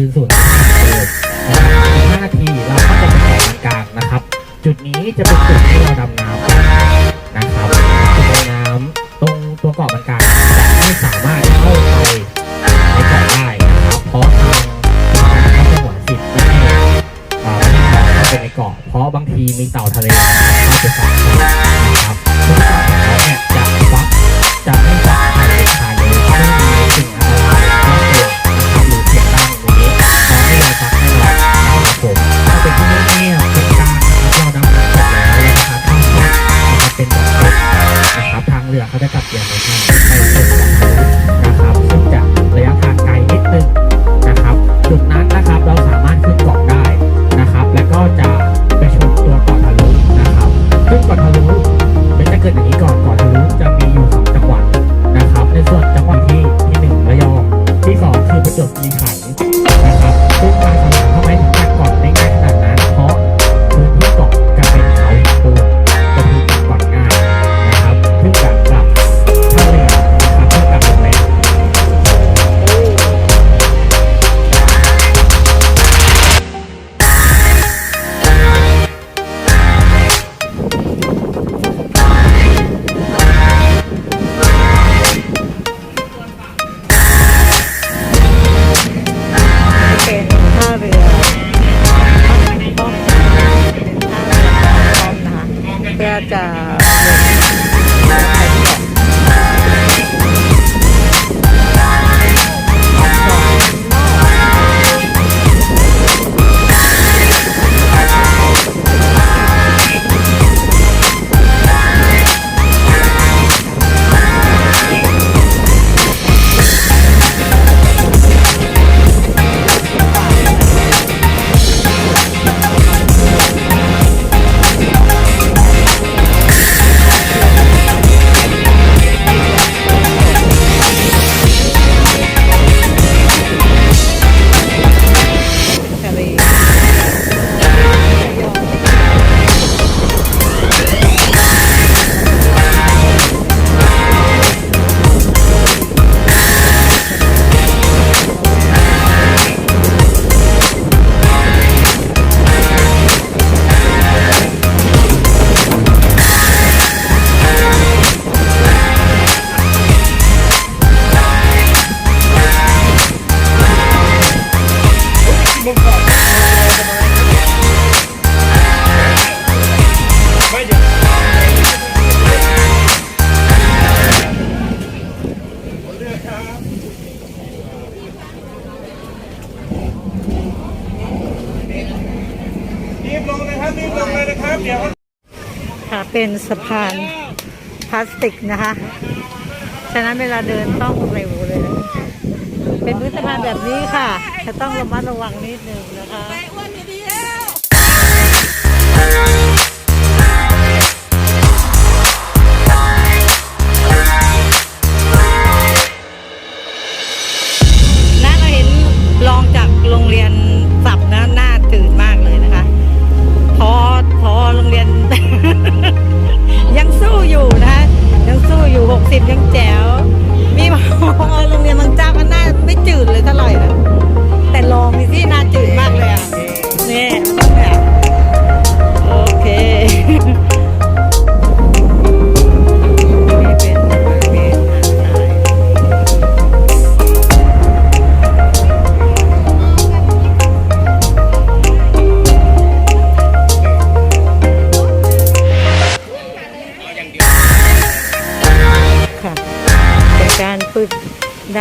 ือส่วน5ทีเราก็จะเป็นแกลางนะครับ จุดนี้จะเป็นจุดที่เราดำน้ำนะครับจุดดำน้ำตรงตัวเกาะมันกลางจะไม่สามารถ เหลือเขาจะกลับเดือนไหนใช่หม Wow. ค่ะเป็นสะพานพลาสติกนะคะ ฉะนั้นเวลาเดินต้องเร็วเลย เป็นพื้นสะพานแบบนี้ค่ะ จะต้องระมัดระวังนิดนึงนะคะ เป็นทั้งแจ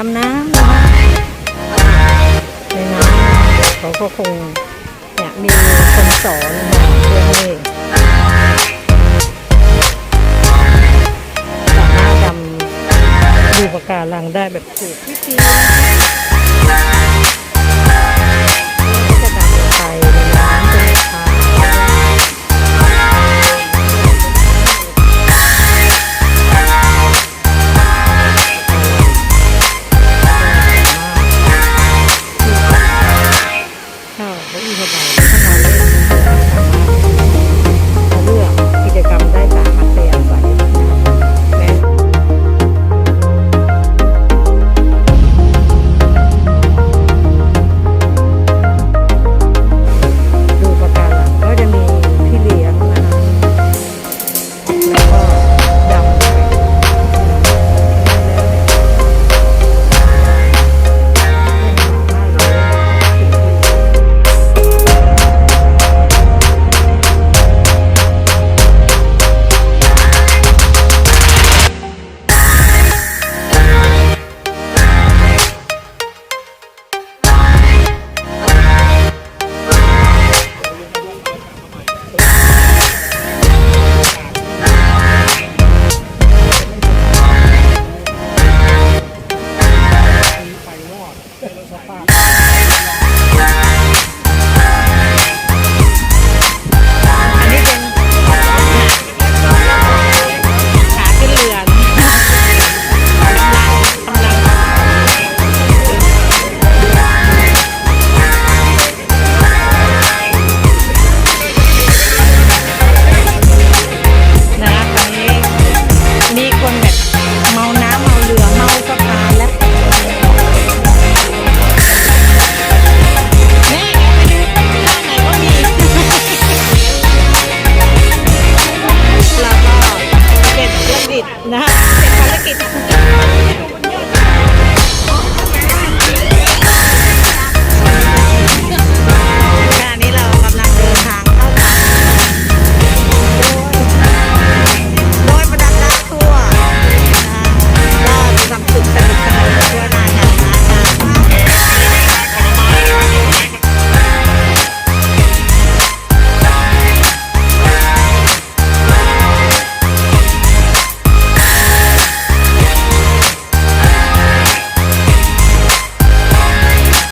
ดำน้ำนะคะในน้ำเขาก็คงเนี่ยมีคนสอนมาเพื่อให้สามารถดำดูปะการังได้แบบถูกวิธี